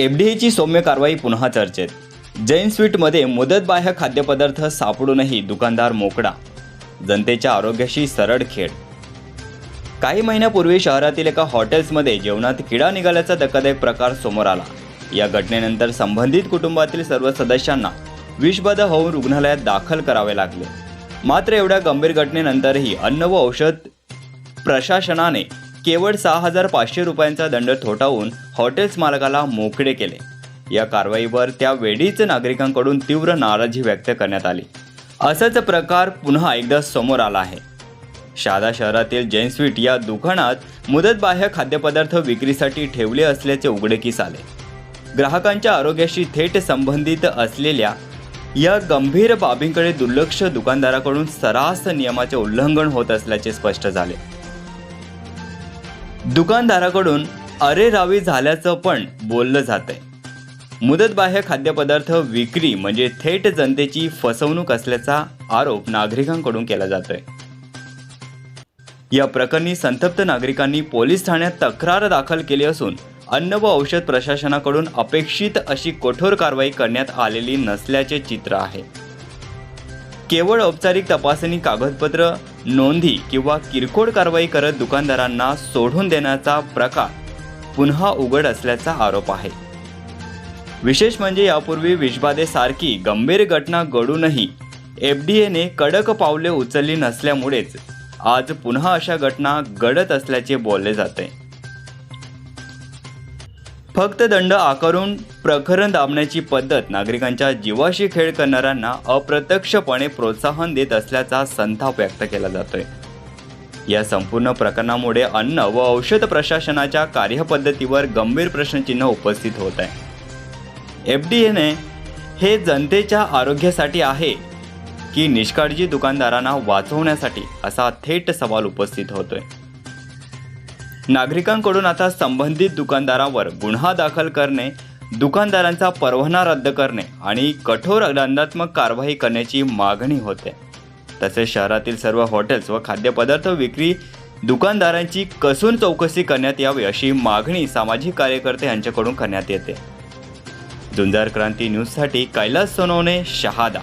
एफडीएची सौम्य कारवाई पुन्हा चर्चेत. जैन स्वीटमध्ये मुदतबाह्य खाद्यपदार्थ सापडूनही दुकानदार मोकळा. जनतेच्या आरोग्याशी सरळ खेळ. काही महिन्यापूर्वी शहरातील एका हॉटेल्समध्ये जेवणात किडा निघाल्याचा धक्कादायक प्रकार समोर आला. या घटनेनंतर संबंधित कुटुंबातील सर्व सदस्यांना विषबाधा होऊन रुग्णालयात दाखल करावे लागले. मात्र एवढ्या गंभीर घटनेनंतरही अन्न व औषध प्रशासनाने केवळ सहा हजार पाचशे रुपयांचा दंड थोटावून हॉटेल्स मालकाला मोकळे केले. या कारवाईवर त्या वेळीच नागरिकांकडून तीव्र नाराजी व्यक्त करण्यात आली. असाच प्रकार पुन्हा एकदा समोर आला आहे. शहादा शहरातील जैन स्वीट या दुकानात मुदतबाह्य खाद्यपदार्थ विक्रीसाठी ठेवले असल्याचे उघडकीस आले. ग्राहकांच्या आरोग्याशी थेट संबंधित असलेल्या या गंभीर बाबींकडे दुर्लक्ष दुकानदाराकडून सरास नियमाचे उल्लंघन होत असल्याचे स्पष्ट झाले. दुकानदाराकडून अरे रावी झाल्याचं पण बोललं जात आहे मुदतबाह्य खाद्यपदार्थ विक्री म्हणजे थेट जनतेची फसवणूक असल्याचा आरोप नागरिकांकडून केला जातोय. या प्रकरणी संतप्त नागरिकांनी पोलीस ठाण्यात तक्रार दाखल केली असून अन्न व औषध प्रशासनाकडून अपेक्षित अशी कठोर कारवाई करण्यात आलेली नसल्याचे चित्र आहे. केवळ औपचारिक तपासणी कागदपत्र नोंदी किंवा किरकोळ कारवाई करत दुकानदारांना सोडून देण्याचा प्रकार पुन्हा उघड असल्याचा आरोप आहे. विशेष म्हणजे यापूर्वी विषबाधेसारखी गंभीर घटना घडूनही एफ डी एने कडक पावले उचलली नसल्यामुळेच आज पुन्हा अशा घटना घडत असल्याचे बोलले जाते. फक्त दंड आकारून प्रकरण दाबण्याची पद्धत नागरिकांच्या जीवाशी खेळ करणाऱ्यांना अप्रत्यक्षपणे प्रोत्साहन देत असल्याचा संताप व्यक्त केला जातोय. या संपूर्ण प्रकरणामुळे अन्न व औषध प्रशासनाच्या कार्यपद्धतीवर गंभीर प्रश्नचिन्ह उपस्थित होत आहे. एफ डी एने हे जनतेच्या आरोग्यासाठी आहे की निष्काळजी दुकानदारांना वाचवण्यासाठी असा थेट सवाल उपस्थित होतोय. नागरिकांकडून आता संबंधित दुकानदारावर गुन्हा दाखल करणे दुकानदारांचा परवाना रद्द करणे आणि कठोर दंडात्मक कारवाई करण्याची मागणी होते. तसेच शहरातील सर्व हॉटेल्स व खाद्यपदार्थ विक्री दुकानदारांची कसून चौकशी करण्यात यावी अशी मागणी सामाजिक कार्यकर्ते यांच्याकडून करण्यात येते. झुंजार क्रांती न्यूजसाठी कैलास सोनवणे शहादा.